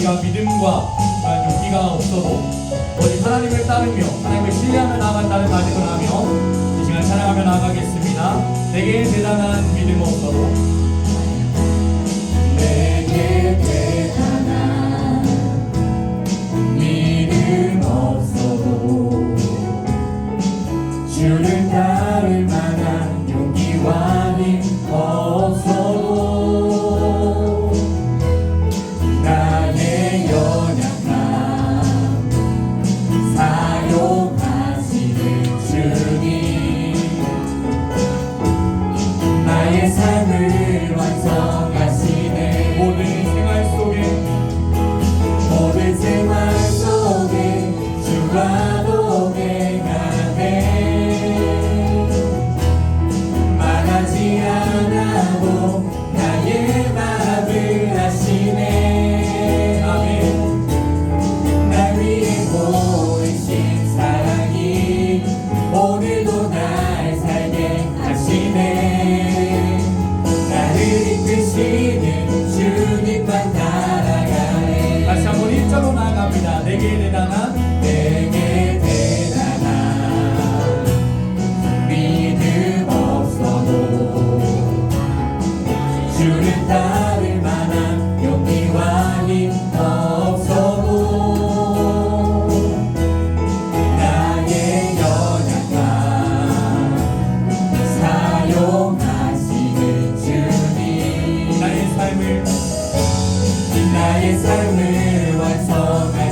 우리가 믿음과 용기가 없어도 오직 하나님을 따르며 하나님을 신뢰하며 나아간다는 다짐을 하며 이 시간 찬양하며 나아가겠습니다. 내게 대단한 믿음 없어도 내게 summer, deny it summer, what's all my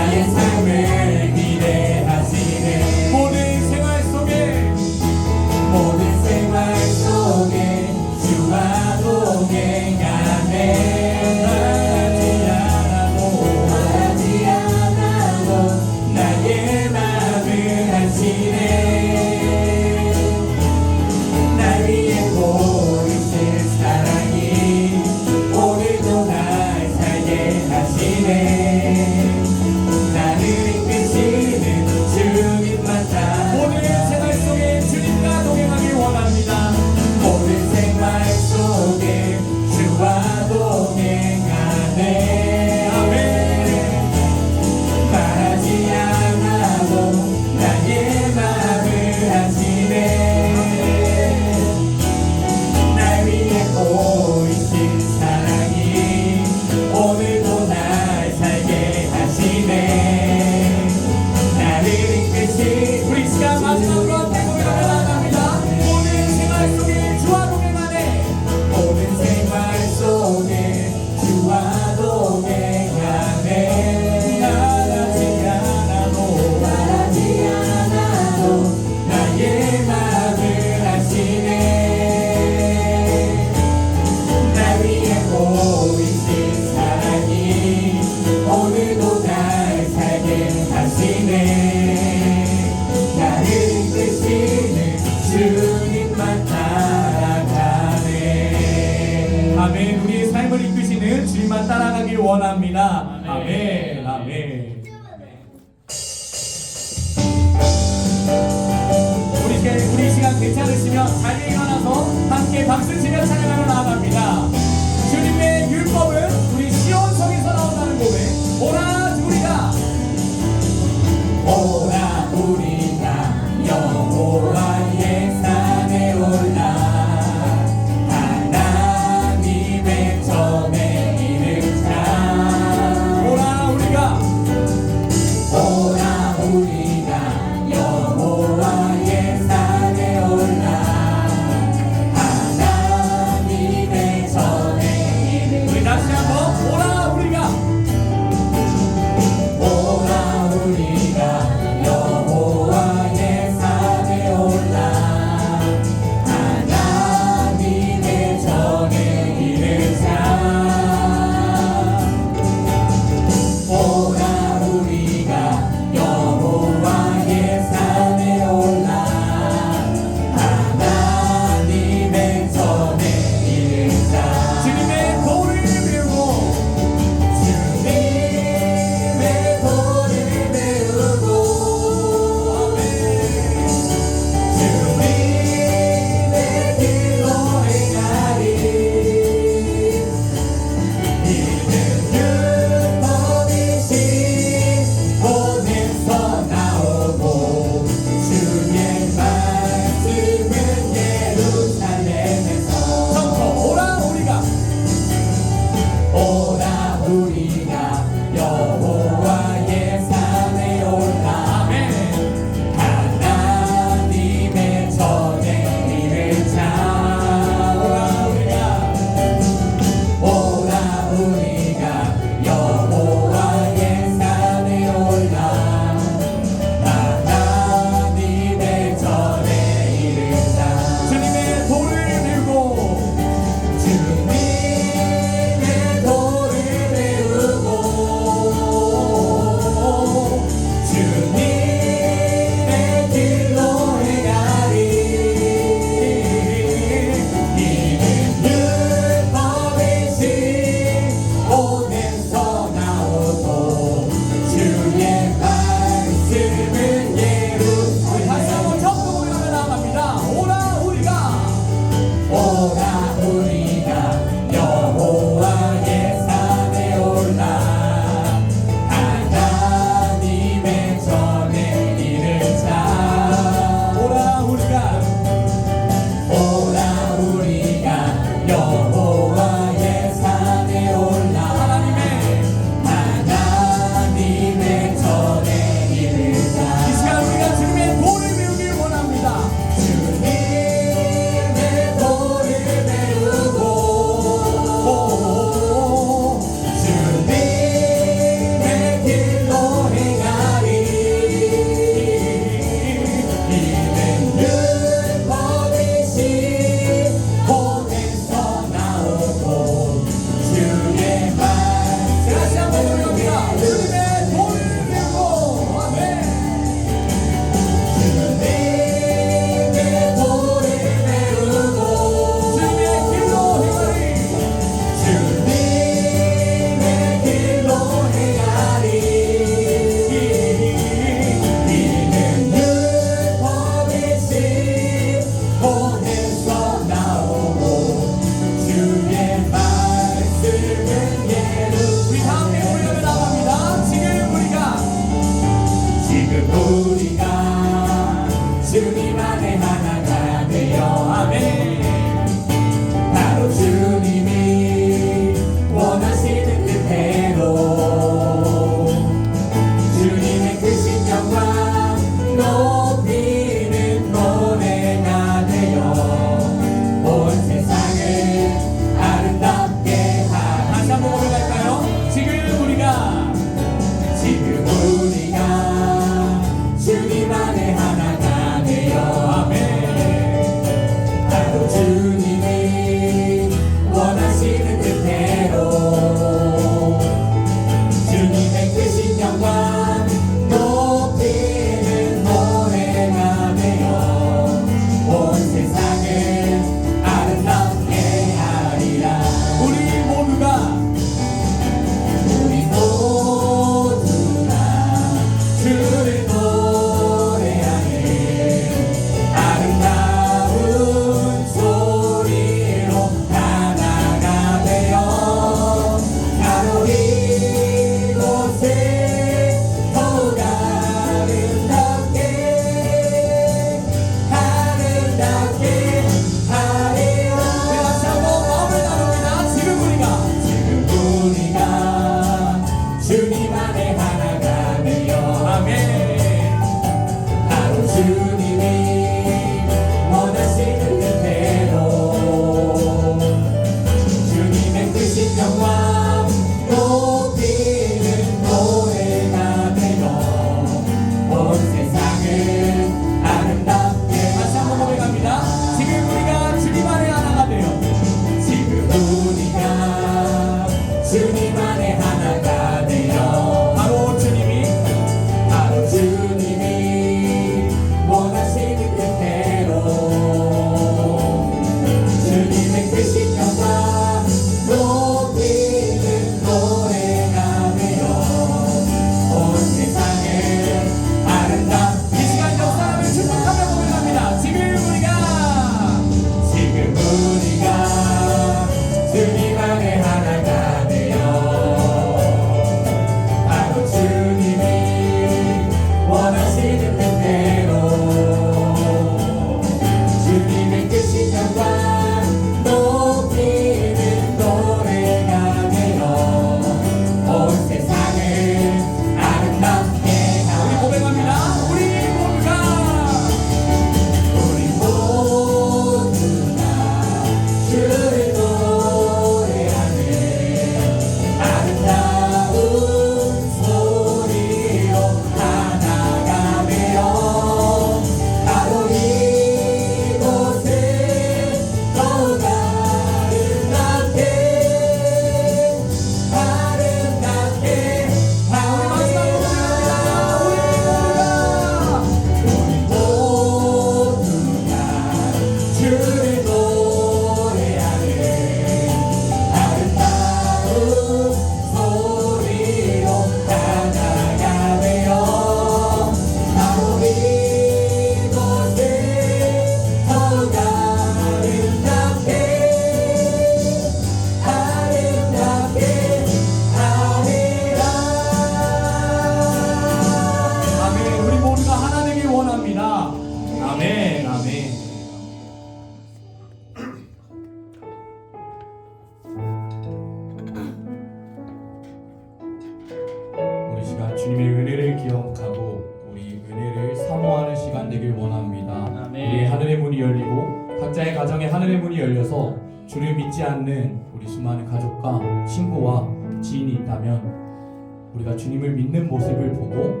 기억하고 우리 은혜를 사모하는 시간 되길 원합니다. 아멘. 우리 하늘의 문이 열리고 각자의 가정에 하늘의 문이 열려서 주를 믿지 않는 우리 수많은 가족과 친구와 지인이 있다면 우리가 주님을 믿는 모습을 보고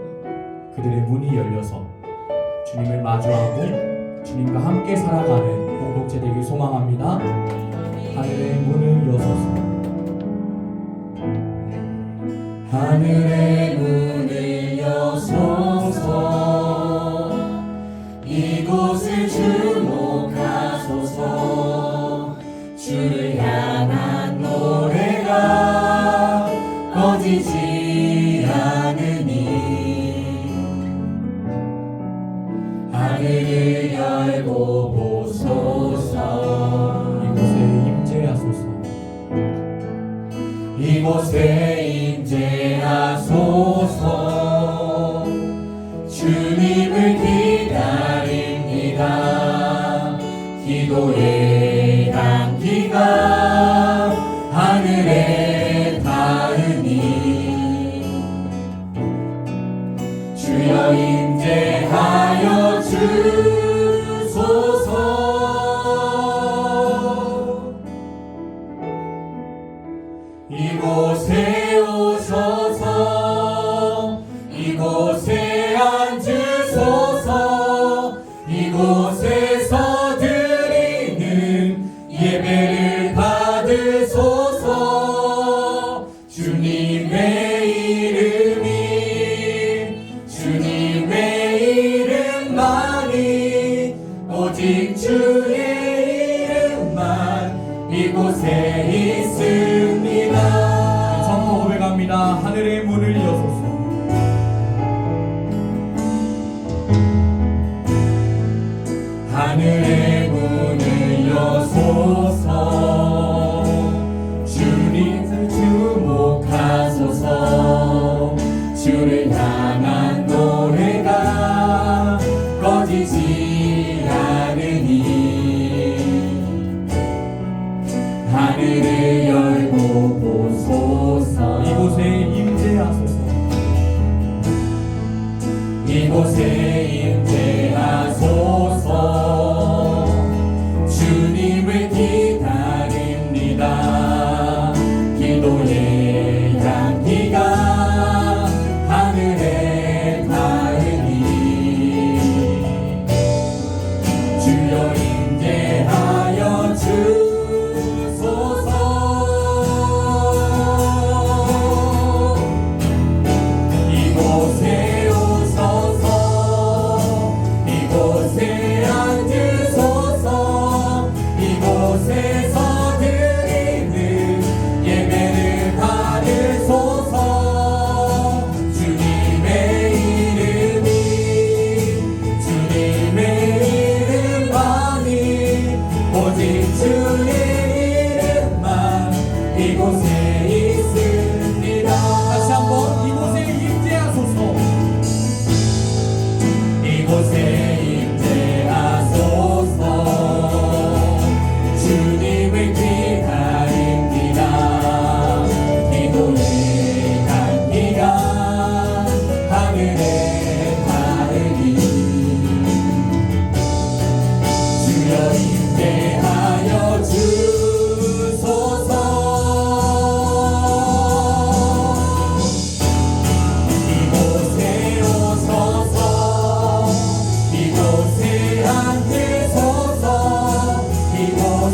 그들의 문이 열려서 주님을 마주하고 주님과 함께 살아가는 공동체 되길 소망합니다. 하늘의 문을 여소서 하늘의 문 을 여소서 이곳을 주목하소서. 주를 향한 노래가 꺼지지 않으니 하늘을 열고 보소서. 이곳에 임재하소서. 이곳에 하늘에 닿으니 주여 임재하여 주소서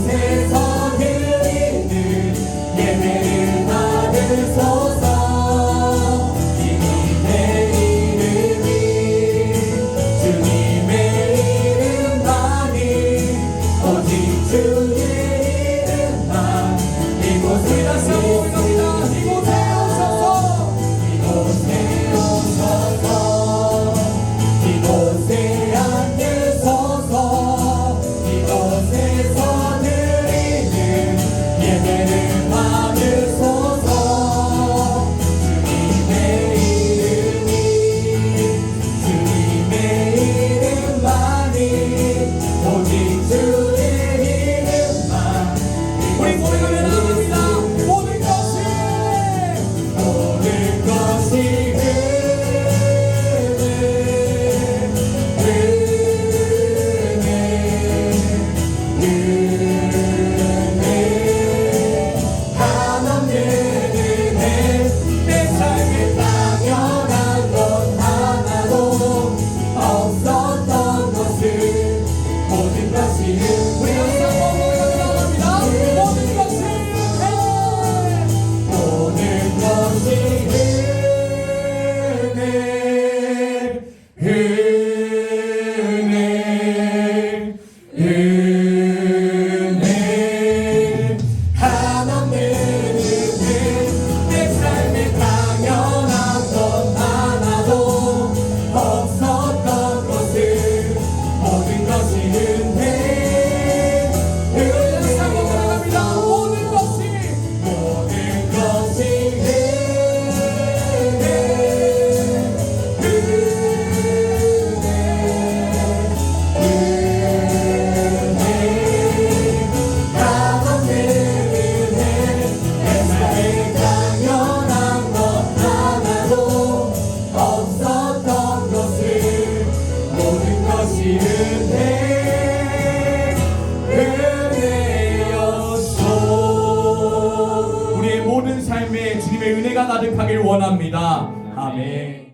이